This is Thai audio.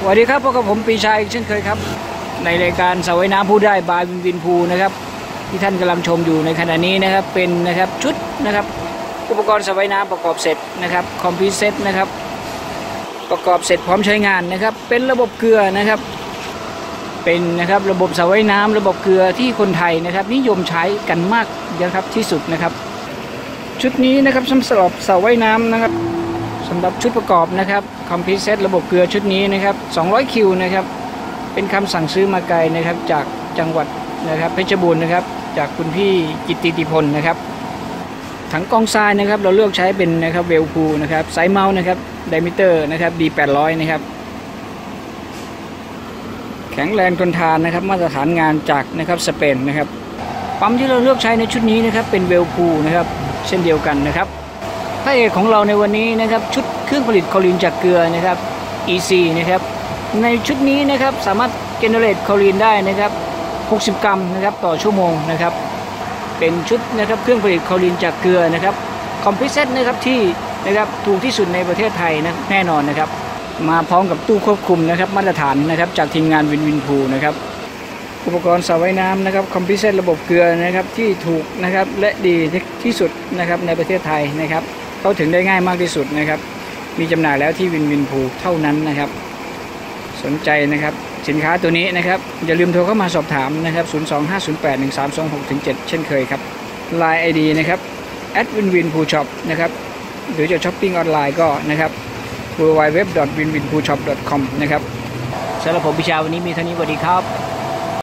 สวัสดีครับพบกับผมปีชาอีกเช่นเคยครับ ในรายการสวายน้ำผู้ได้บายวินวินพูนะครับ ที่ท่านกำลังชมอยู่ในขณะนี้นะครับเป็นนะครับชุดนะครับ อุปกรณ์สวายน้ำประกอบเสร็จนะครับคอมพิวเซตนะครับ ประกอบเสร็จพร้อมใช้งานนะครับ เป็นระบบเกลือนะครับ เป็นนะครับระบบสวายน้ำระบบเกลือที่คนไทยนะครับ นิยมใช้กันมากนะครับที่สุดนะครับ ชุดนี้นะครับสำหรับสวายน้ำนะครับ สำหรับชุดประกอบนะครับคอมพิวเซตระบบเกลือชุดนี้นะครับ 200 คิวนะครับ เป็นคำสั่งซื้อมาไกลนะครับจากจังหวัดนะครับเพชรบูรณ์นะครับ จากคุณพี่กิตติติพลนะครับ ถังกองทรายนะครับ เราเลือกใช้เป็นนะครับเวลพูนะครับไซส์เมาส์นะครับไดมิเตอร์นะครับ D800 นะครับ แข็งแรงทนทานนะครับ มาตรฐานงานจากนะครับสเปนนะครับปั๊มที่เราเลือกใช้ในชุดนี้นะครับเป็นเวลพูนะครับ เช่นเดียวกันนะครับ ระเอกของเราในวันนี้นะครับชุดเครื่องผลิตคอรีนจากเกลือนะครับ EC นะครับในชุดนี้นะครับสามารถเจเนเรตคอรีนได้นะครับ 60 กรัมนะครับต่อชั่วโมงนะครับ เป็นชุดนะครับเครื่องผลิตคอรีนจากเกลือนะครับคอมพิเซตนะครับที่นะครับถูกที่สุดในประเทศไทยนะแน่นอนนะครับ มาพร้อมกับตู้ควบคุมนะครับมาตรฐานนะครับจากทีมงานวินวินพูนะครับอุปกรณ์สระว่ายน้ำนะครับคอมพิวเซตระบบเกลือนะครับที่ถูกนะครับและดีที่สุดนะครับในประเทศไทยนะครับ เข้าถึงได้ง่ายมากที่สุดนะครับ มีจำหน่ายแล้วที่วินวินพูเท่านั้นนะครับ สนใจนะครับสินค้าตัวนี้นะครับ อย่าลืมโทรเข้ามาสอบถามนะครับ 025081326-7 เช่นเคยครับ Line ID นะครับ w i n w i n p o o shop นะครับ หรือจะช้อปปิ้งออนไลน์ก็นะครับ www.winwinpoolshop.com นะครับสำหรับผมพิชาวันนี้มีเท่านี้สวัสดีครับ